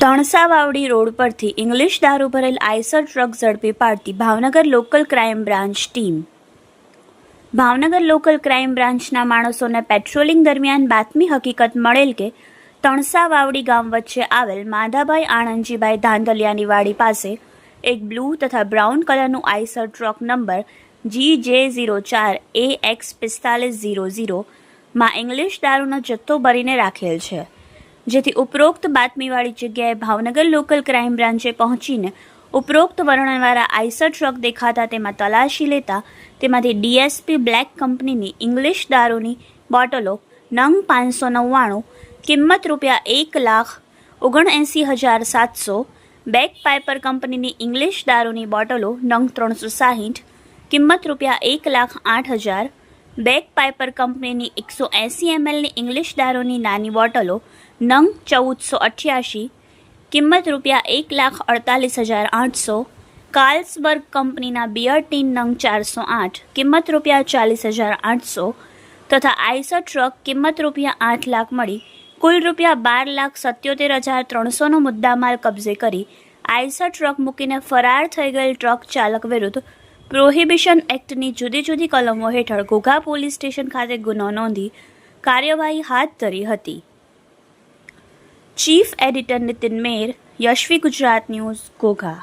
તણસા Vavdi road પરથી English દારૂ ભરેલ આઈસર ટ્રક ઝડપી પાડતી Bhavnagar local crime branch team. Bhavnagar local crime બ્રાન્ચના માણસોને પેટ્રોલિંગ દરમિયાન બાતમી હકીકત મળેલ કે તણસા વાવડી ગામ વચ્ચે આવેલ માધાભાઈ આણંદજીભાઈ ધાંધલિયાની વાડી પાસે એક બ્લુ તથા બ્રાઉન કલરનું Eicher truck number G J zero ચાર એ એક્સ પિસ્તાલીસ ઝીરો ઝીરોમાં ઇંગ્લિશ દારૂનો જથ્થો ભરીને રાખેલ છે, જેથી ઉપરોક્ત બાતમીવાળી જગ્યાએ ભાવનગર લોકલ ક્રાઇમ બ્રાન્ચે પહોંચીને ઉપરોક્ત વર્ણનવાળા આઈસર ટ્રક દેખાતા તેમાં તલાશી લેતા તેમાંથી ડીએસપી બ્લેક કંપનીની ઇંગ્લિશ દારૂની બોટલો નંગ પાંચસો નવ્વાણું, કિંમત રૂપિયા એક લાખ ઓગણએંસી હજાર સાતસો બેક પાઇપર કંપનીની ઇંગ્લિશ દારૂની બોટલો નંગ ત્રણસો સાહીઠ કિંમત રૂપિયા એક લાખ આઠ હજાર, બેક પાઇપર કંપનીની એકસો એંસી એમએલની ઇંગ્લિશ દારૂની નાની બોટલો નંગ ચૌદસો અઠ્યાસી કિંમત રૂપિયા એક લાખ અડતાલીસ હજાર આઠસો, કાર્લ્સબર્ગ કંપનીના બિયર ટીન નંગ ચારસો આઠ, કિંમત રૂપિયા ચાલીસ હજાર આઠસો, તથા આઈસર ટ્રક કિંમત રૂપિયા આઠ લાખ મળી. કુલ રૂપિયા બાર લાખ સત્યોતેર હજાર ત્રણસોનો મુદ્દામાલ કબજે કરી આઈસર ટ્રક મૂકીને ફરાર થઈ ગયેલ ટ્રક ચાલક વિરુદ્ધ પ્રોહિબિશન એક્ટની જુદી જુદી કલમો હેઠળ ઘોઘા પોલીસ સ્ટેશન ખાતે ગુનો નોંધી કાર્યવાહી હાથ ધરી હતી. Chief editor Nitin Mer Yashvi Gujarat news, Ghogha.